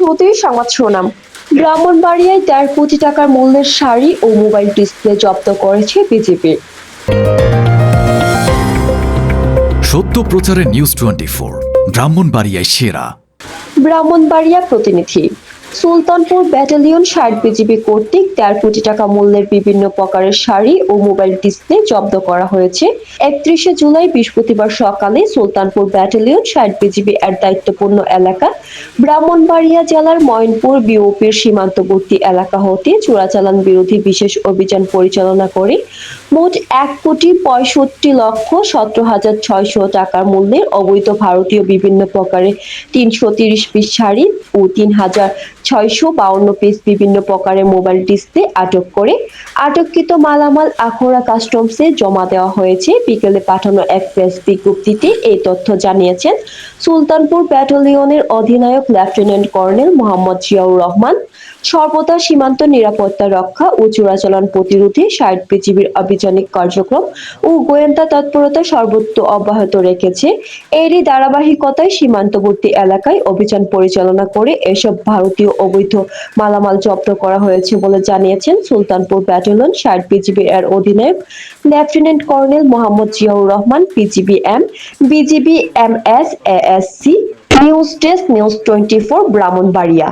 শুরুতেই সংবাদ শোনাম ব্রাহ্মণবাড়িয়ায় দেড় কোটি টাকার মূল্যের শাড়ি ও মোবাইল ডিসপ্লে জব্দ করেছে বিজেপি। সত্য প্রচারে নিউজ টোয়েন্টি ফোর ব্রাহ্মণবাড়িয়ায় সেরা। ব্রাহ্মণবাড়িয়া প্রতিনিধি। সুলতানপুর ব্যাটালিয়ন ষাট বিজিবি কর্তৃক দেড় কোটি টাকা মূল্যের বিভিন্ন প্রকারের শাড়ি ও মোবাইল ডিসপ্লে জব্দ করা হয়েছে। একত্রিশে জুলাই বৃহস্পতিবার সকালে সুলতানপুর ব্যাটালিয়ন ষাট বিজিবি এর দায়িত্বপূর্ণ এলাকা ব্রাহ্মণবাড়িয়া জেলার ময়নপুর বিওপির সীমান্তবর্তী এলাকা হতে চোরাচালান বিরোধী বিশেষ অভিযান পরিচালনা করে মোট এক কোটি পঁয়ষট্টি লক্ষ সতেরো হাজার ছয়শো টাকার মূল্যের অবৈধ ভারতীয় বিভিন্ন প্রকারের তিনশো তিরিশ পিস শাড়ি ও তিন হাজার ছয়শো বাউন্ন পিস বিভিন্ন প্রকারের মোবাইল আটক করে। আটককৃত মালামাল কাস্টমসে জমা দেওয়া হয়েছে। বিকেলে পাঠানো এক প্রেস বিজ্ঞপ্তিতে এই তথ্য জানিয়েছেন সুলতানপুর ব্যাটালিয়নের অধিনায়ক লেফটেন্যান্ট কর্নেল মোহাম্মদ জিয়াউর রহমান। সর্বদা সীমান্ত নিরাপত্তা রক্ষা ও চোরাচালান প্রতিরোধে ষাট বিজিবির আভিযানিক কার্যক্রম ও গোয়েন্দা তৎপরতা সর্বত্র অব্যাহত রেখেছে। এরই ধারাবাহিকতায় সীমান্তবর্তী এলাকায় অভিযান পরিচালনা করে এসব ভারতীয় অবৈধ মালামাল জব্দ করা হয়েছে বলে জানিয়েছেন সুলতানপুর ব্যাটালিয়ন ষাট বিজিবি এর অধিনায়ক lieutenant colonel Mohammad Ziaur Rahman, BGB M BGB M S, A S C, news desk, news twenty four, Brahmanbaria.